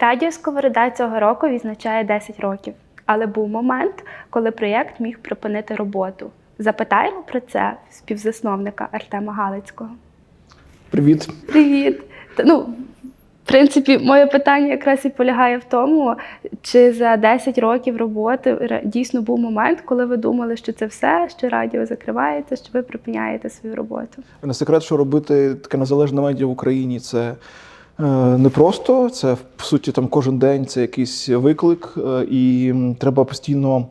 Радіо Сковорода цього року відзначає 10 років, але був момент, коли проєкт міг припинити роботу. Запитаємо про це співзасновника Артема Галицького. Привіт. Привіт! Та, Ну, в принципі, моє питання якраз і полягає в тому, чи за 10 років роботи дійсно був момент, коли ви думали, що це все, що радіо закривається, що ви припиняєте свою роботу. Не секрет, що робити таке незалежне медіа в Україні це е, непросто. Це в суті там кожен день це якийсь виклик, е, і треба постійно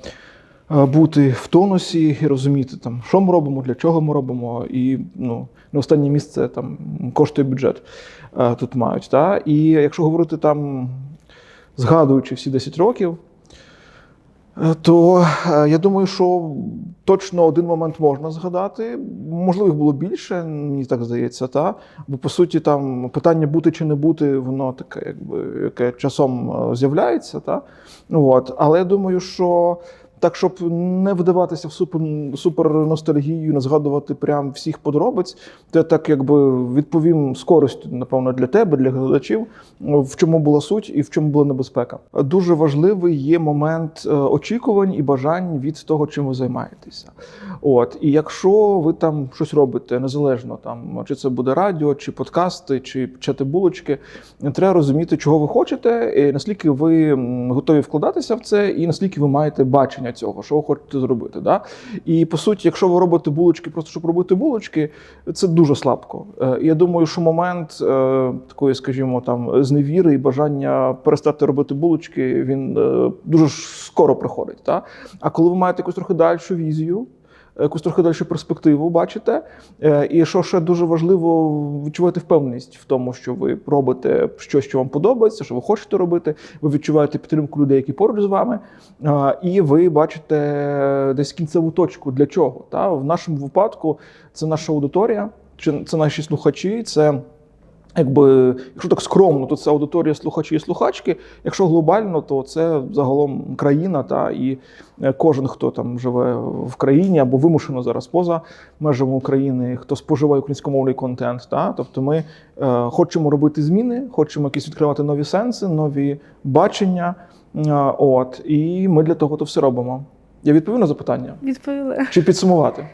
е, бути в тонусі і розуміти, там, що ми робимо, для чого ми робимо. І ну, на останнє місце там кошти бюджет тут мають. Та? І якщо говорити там, згадуючи всі 10 років. Е, То е, я думаю, що точно один момент можна згадати. Можливо, їх було більше, мені так здається, та бо по суті там питання бути чи не бути, воно таке, якби яке часом е, з'являється. Та? От. Але я думаю, що так, щоб не вдаватися в супер, супер ностальгію, не згадувати прям всіх подробиць, то я так якби відповім з користю, напевно, для тебе, для глядачів, в чому була суть і в чому була небезпека. Дуже важливий є момент е, очікувань і бажань від того, чим ви займаєтеся. От, і якщо ви там щось робите незалежно, там чи це буде радіо, чи подкасти, чи чати булочки, треба розуміти, чого ви хочете, і наскільки ви готові вкладатися в це, і наскільки ви маєте бачення цього, що ви хочете зробити. Да? І по суті, якщо ви робите булочки, просто щоб робити булочки, це дуже слабко. Е, Я думаю, що момент е, такої, скажімо, там зневіри і бажання перестати робити булочки, він е, дуже скоро приходить. Да? А коли ви маєте якусь трохи дальшу візію, якусь трохи далі перспективу бачите. Е, І що ще дуже важливо, відчувати впевненість в тому, що ви робите щось, що вам подобається, що ви хочете робити. Ви відчуваєте підтримку людей, які поруч з вами, Е, і ви бачите десь кінцеву точку для чого. Та? В нашому випадку це наша аудиторія, чи це наші слухачі, це. Якби, якщо так скромно, то це аудиторія слухачі і слухачки. Якщо глобально, то це загалом країна, та і е, кожен, хто там живе в країні або вимушено зараз поза межами України, хто споживає українськомовний контент. Та тобто ми е, хочемо робити зміни, хочемо якісь відкривати нові сенси, нові бачення. Е, от і ми для того то все робимо. Я відповів на запитання Відповіли. чи підсумувати?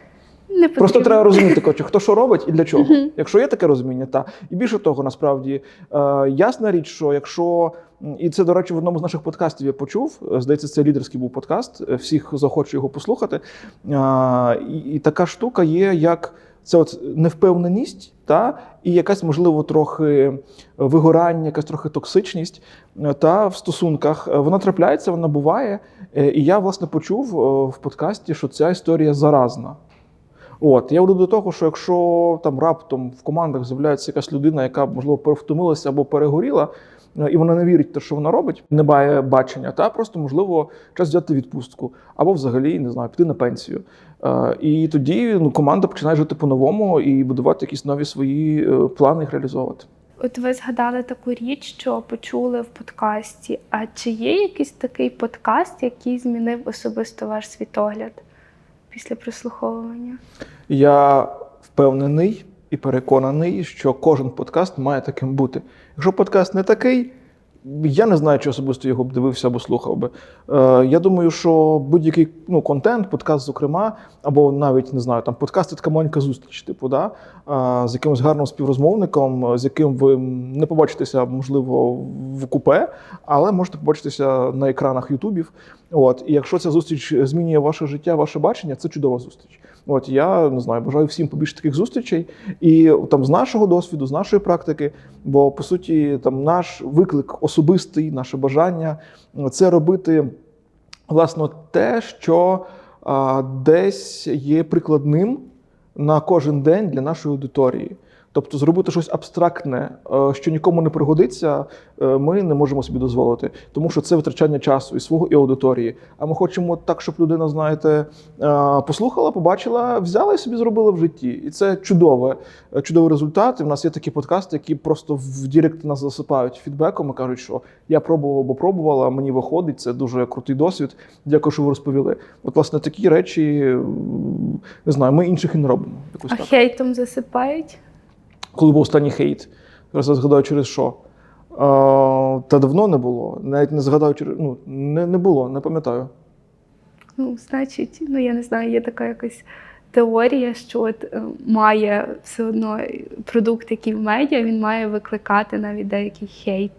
Не. Просто треба розуміти, коротше, хто що робить і для чого. Якщо є таке розуміння, та і більше того, насправді е, ясна річ, що якщо і це, до речі, в одному з наших подкастів я почув. е, Здається, це лідерський був подкаст. е, Всіх захочу його послухати. Е, і, і така штука є, як це от невпевненість, та і якась можливо трохи вигорання, якась трохи токсичність е, та в стосунках. Вона трапляється, вона буває. І я власне почув в подкасті, що ця історія заразна. От я веду до того, що якщо там раптом в командах з'являється якась людина, яка можливо перевтомилася або перегоріла, е, і вона не вірить те, що вона робить, не має бачення, та просто можливо час взяти відпустку або взагалі не знаю, піти на пенсію. Е, І тоді ну, команда починає жити по-новому і будувати якісь нові свої е, плани їх реалізовувати. От ви згадали таку річ, що почули в подкасті. А чи є якийсь такий подкаст, який змінив особисто ваш світогляд після прослуховування? Я впевнений і переконаний, що кожен подкаст має таким бути. Якщо подкаст не такий, я не знаю, чи особисто його б дивився або слухав би. Е, я думаю, що будь-який ну, контент, подкаст, зокрема, або навіть не знаю, там подкаст це така маленька зустріч, типу, да? е, з якимось гарним співрозмовником, е, з яким ви не побачитеся, можливо, в купе, але можете побачитися на екранах Ютубів. От, і якщо ця зустріч змінює ваше життя, ваше бачення, це чудова зустріч. От я не знаю, бажаю всім побільше таких зустрічей, і там з нашого досвіду, з нашої практики, бо по суті, там наш виклик особистий, наше бажання це робити власне те, що а, десь є прикладним на кожен день для нашої аудиторії. Тобто зробити щось абстрактне, е, що нікому не пригодиться, е, ми не можемо собі дозволити, тому що це витрачання часу і свого і аудиторії. А ми хочемо так, щоб людина, знаєте, е, послухала, побачила, взяла і собі зробила в житті. І це чудове, чудовий результат. І в нас є такі подкасти, які просто в Дірект нас засипають фідбеком і кажуть, що я пробував або пробувала, мені виходить. Це дуже крутий досвід. Дякую, що ви розповіли. От, власне, такі речі не знаю, ми інших і не робимо. Якось А так. хейтом засипають? Коли був останній хейт, зараз я згадаю через що. М, Та давно не було. Навіть не згадаю, чи- ну, не, не було, не пам'ятаю. Ну, значить, ну я не знаю, є така якась теорія, що от е, має все одно продукт, який в медіа, він має викликати навіть деякий хейт.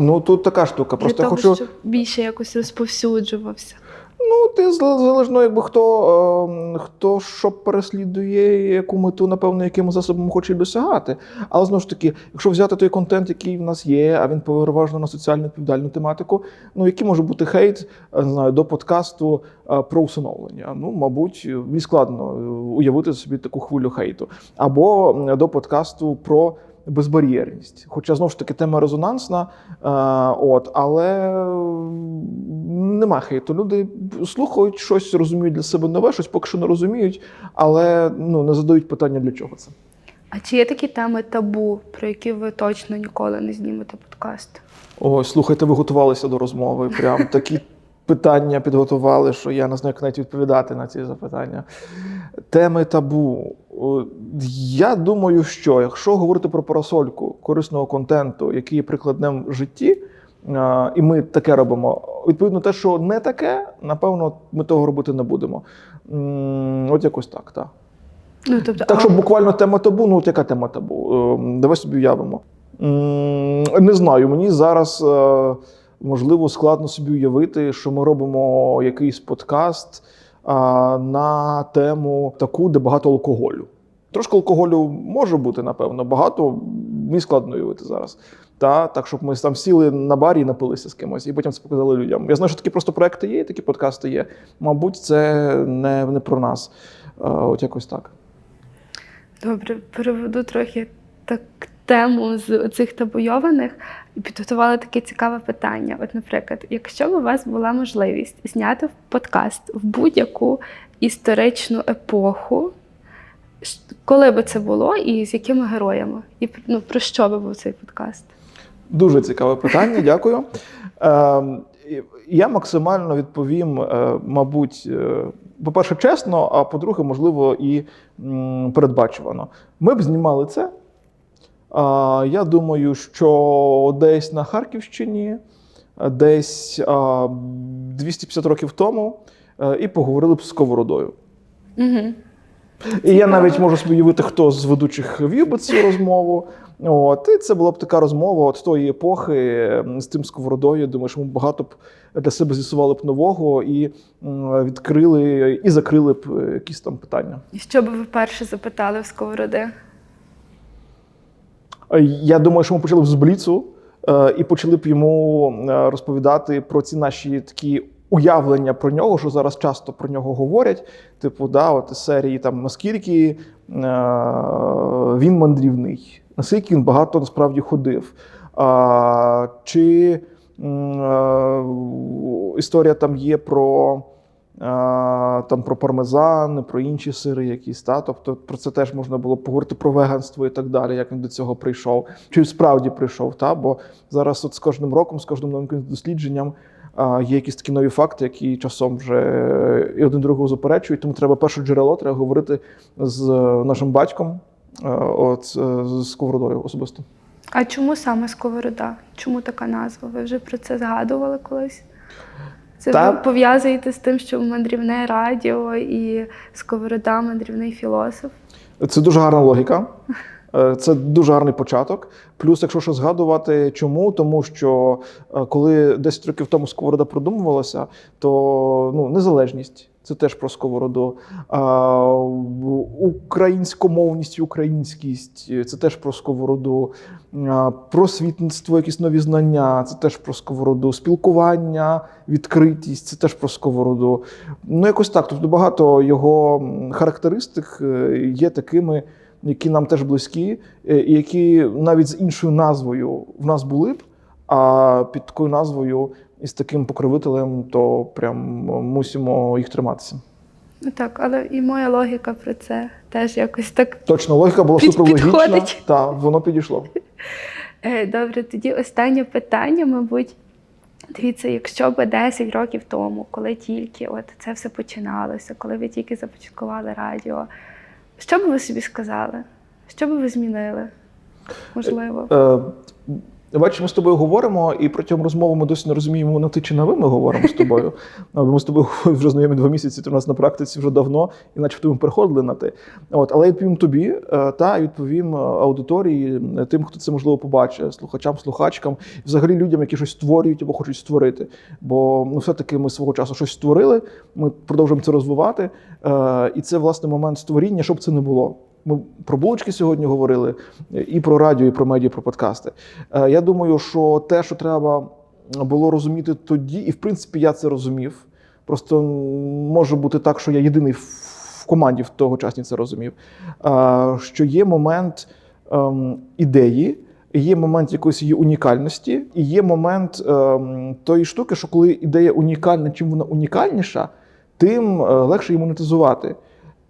Ну, тут така штука. Просто для я того, хочу. щоб більше якось розповсюджувався. Ну, ти залежно, якби хто, е, хто що переслідує, яку мету, напевно, яким засобом хоче досягати. Але знову ж таки, якщо взяти той контент, який в нас є, а він переважно на соціально відповідальну тематику, ну який може бути хейт, е, не знаю, до подкасту е, про усиновлення. Ну, мабуть, мені складно е, уявити собі таку хвилю хейту. Або до подкасту про. Безбар'єрність, хоча знову ж таки тема резонансна, е, от, але нема хейту. Люди слухають щось, розуміють для себе нове, щось поки що не розуміють, але ну, не задають питання, для чого це. А чи є такі теми табу, про які ви точно ніколи не знімете подкаст? Ой, слухайте, ви готувалися до розмови. Прям такі питання підготували, що я не знаю, як навіть відповідати на ці запитання. Теми табу. Я думаю, що якщо говорити про парасольку корисного контенту, який є прикладним в житті, і ми таке робимо. Відповідно, те, що не таке, напевно, ми того робити не будемо. От якось так, так. Ну, тобто, Так що буквально тема табу, ну от яка тема табу? Е, Давай собі уявимо. Не знаю, мені зараз е, можливо складно собі уявити, що ми робимо якийсь подкаст а, на тему таку, де багато алкоголю. Трошки алкоголю може бути, напевно, багато мені складно уявити зараз. Та, так, щоб ми там сіли на барі і напилися з кимось, і потім це показали людям. Я знаю, що такі просто проекти є, і такі подкасти є. Мабуть, це не, не про нас. Е, От якось так. Добре, переведу трохи так тему з цих табуйованих і підготувала таке цікаве питання. От, наприклад, якщо б у вас була можливість зняти подкаст в будь-яку історичну епоху, коли би це було і з якими героями? І ну, про що би був цей подкаст? Дуже цікаве питання, дякую. Ем, Я максимально відповім, е, мабуть, е, по-перше, чесно, а по-друге, можливо, і передбачувано. Ми б знімали це. Я думаю, що десь на Харківщині, десь 250 років тому, е, і поговорили б з сковородою. Угу. І я навіть можу собі уявити, хто з ведучих вів би цю розмову. От, і це була б така розмова от тої епохи з тим сковородою. Думаю, що ми багато б для себе з'ясували б нового і відкрили і закрили б е, якісь там питання. І що би ви перше запитали в сковороди? Е, Я думаю, що ми почали з Бліцу е, і почали б йому е, розповідати про ці наші такі уявлення про нього, що зараз часто про нього говорять. Типу, да, от серії там наскільки він мандрівний, наскільки він багато насправді ходив. Чи історія там є про. Там про пармезан, про інші сири якісь, та тобто про це теж можна було поговорити про веганство і так далі, як він до цього прийшов, чи справді прийшов. Та бо зараз, от з кожним роком, з кожним новим дослідженням, є якісь такі нові факти, які часом вже і один другого заперечують. Тому треба перше джерело, треба говорити з е, нашим батьком, е, от е, з сковородою особисто. А чому саме сковорода? Чому така назва? Ви вже про це згадували колись? Це Та- ви пов'язуєте з тим, що мандрівне радіо і сковорода мандрівний філософ. Це дуже гарна логіка. Е, Це дуже гарний початок. Плюс, якщо що згадувати, чому? Тому що е, коли 10 років тому сковорода продумувалася, то ну, незалежність це теж про сковороду. А, українськомовність українськість це теж про сковороду. А, Просвітництво, якісь нові знання, це теж про сковороду. Спілкування, відкритість це теж про сковороду. Ну, якось так. Тобто багато його характеристик е, є такими, які нам теж близькі, е, і які навіть з іншою назвою в нас були б, а під такою назвою і з таким покровителем, то прям мусимо їх триматися. Ну так, але і моя логіка про це теж якось так. Точно, логіка була Під- суперлогічна. Так, воно підійшло. Е, Добре, тоді останнє питання, мабуть. Дивіться, якщо би 10 років тому, коли тільки от це все починалося, коли ви тільки започаткували радіо, що би ви собі сказали? Що би ви змінили? Можливо. Бачиш, ми з тобою говоримо, і протягом розмови ми досі не розуміємо, на ти чи на ви ми говоримо з тобою. Ми з тобою вже знайомі два місяці, ти у нас на практиці вже давно, і начебто ми переходили на ти. От, але я відповім тобі е, та відповім е, аудиторії, е, тим, хто це можливо побачить, слухачам, слухачкам, взагалі людям, які щось створюють або хочуть створити. Бо ну, все-таки ми свого часу щось створили, ми продовжуємо це розвивати. І це власне момент створіння, щоб це не було. Ми про булочки сьогодні говорили і про радіо, і про медіа, і про подкасти. Е, Я думаю, що те, що треба було розуміти тоді, і в принципі я це розумів. Просто може бути так, що я єдиний в команді в тогочасній це розумів. е, Що є момент ем, ідеї, є момент якоїсь її унікальності, і є момент ем, тої штуки, що коли ідея унікальна, чим вона унікальніша, тим е, легше її монетизувати.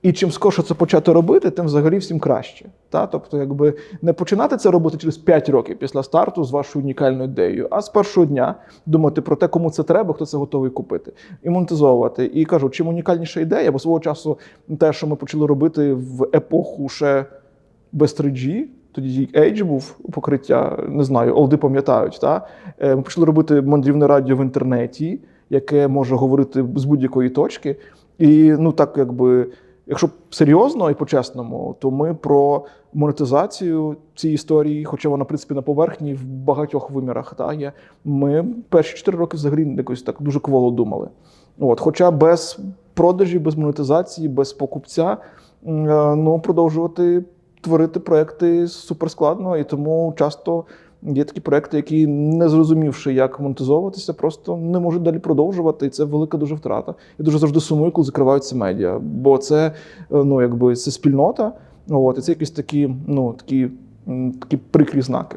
І чим скорше це почати робити, тим взагалі всім краще. Та? Тобто, якби не починати це робити через 5 років після старту з вашою унікальною ідеєю, а з першого дня думати про те, кому це треба, хто це готовий купити, і монетизовувати. І кажу, чим унікальніша ідея, бо свого часу те, що ми почали робити в епоху ще без 3G, тоді Edge був покриття, не знаю, олди пам'ятають. Та? Е, Ми почали робити мандрівне радіо в інтернеті, яке може говорити з будь-якої точки. І ну так, якби, якщо серйозно і по-чесному, то ми про монетизацію цієї історії, хоча вона, в принципі, на поверхні в багатьох вимірах та, є, ми перші 4 роки взагалі якось так дуже кволо думали. От, хоча без продажі, без монетизації, без покупця, е, ну, продовжувати творити проекти суперскладно, і тому часто є такі проекти, які, не зрозумівши, як монетизовуватися, просто не можуть далі продовжувати. І це велика дуже втрата. Я дуже завжди сумую, коли закриваються медіа, бо це е, ну, якби це спільнота. От, і це якісь такі, ну, такі, такі прикрі знаки.